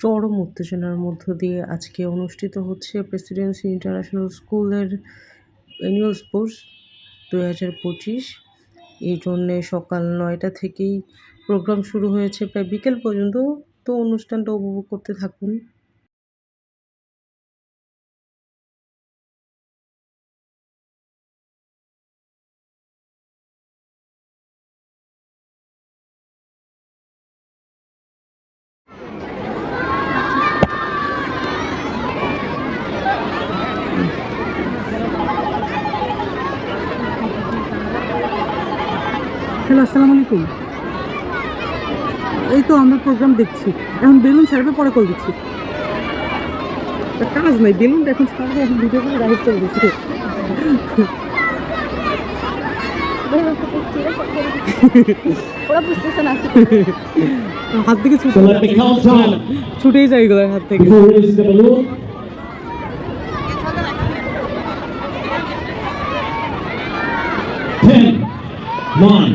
চরম উত্তেজনার মধ্য দিয়ে আজকে অনুষ্ঠিত হচ্ছে প্রেসিডেন্সি ইন্টারন্যাশনাল স্কুলের অ্যানুয়াল স্পোর্টস দু হাজার পঁচিশ। এই জন্যে সকাল নয়টা থেকেই প্রোগ্রাম শুরু হয়েছে। প্রায় বিকেল পর্যন্ত তো অনুষ্ঠানটা উপভোগ করতে থাকুন। হ্যালো আসসালামু আলাইকুম। এই তো আমরা প্রোগ্রাম দেখছি। এখন বেলুন ছাড়বে পরে কল দিচ্ছি। কাজ নাই বেলুনটা এখন ছাড়বে এখন ভিডিও করে রাইড করে দিচ্ছি। হাত থেকে ছুটে. ছুটেই যায় এগুলো হাত থেকে? Ten, nine,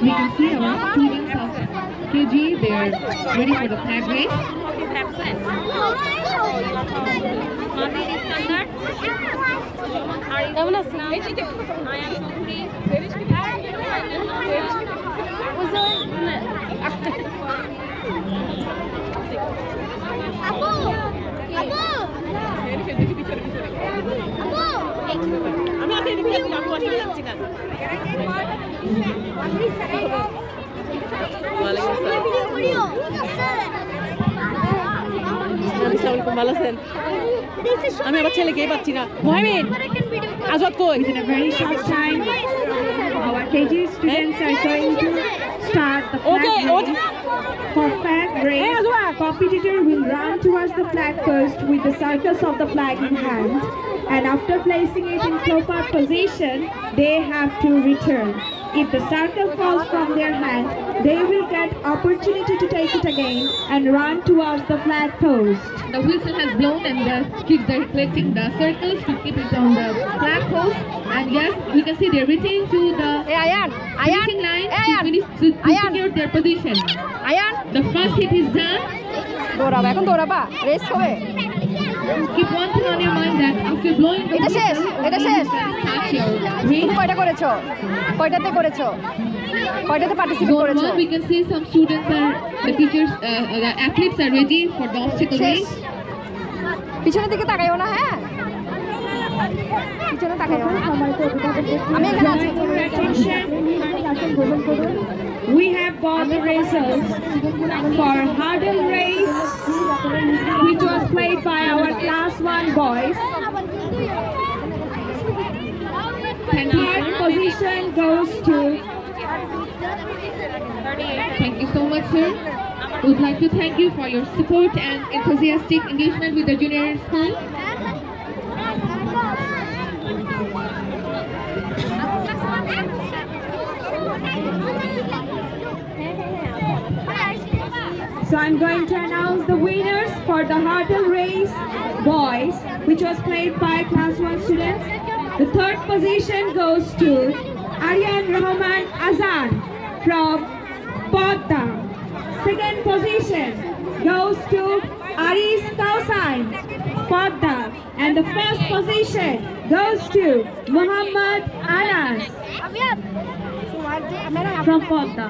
We can see our students of KG. They are ready for the flag race. absent. Iskandar, কেমন আছেন আমি আপনি ভালো আছেন a very short time, our KG students are going to start the flag Okay, race. okay. For flag race, Hey, competitor will run towards the flag post with the circles of the flag in hand. And after placing it in proper position, they have to return. If the circle falls from their hand, they will opportunity to take it again and run towards the flag post. The whistle has blown and the kids are collecting the circles to keep it on the flag post. And yes, we can see they're reaching to the A Ayaan Ayaan finishing line A to Ayaan finish to, to Ayan. secure their position. Ayaan The first hit is done. দৌড়াবা এখন দৌড়াবা race হবে Keep one thing on your mind that after blowing the এটা শেষ, এটা you শেষ। তুমি. কয়টা করেছ কয়টাতে করেছ কয়টাতে পার্টিসিপেট করেছ we can see some students are, the teachers, uh, uh, the athletes are ready for the obstacle race. পিছনের দিকে তাকাইও না হ্যাঁ পিছনে তাকাইও না আমি এখানে আছি We have got the results for hurdle race, which was played by our class one boys. Thank you, Third sir. position goes to Thank you so much, sir. We would like to thank you for your support and enthusiastic engagement with the junior school. So I'm going to announce the winners for the hurdle race boys, which was played by class one students. The third position goes to Aryan Rahman Azan from Podda. Second position goes to Aris Kausain, Podda. And the first position goes to Muhammad Anas from Podda.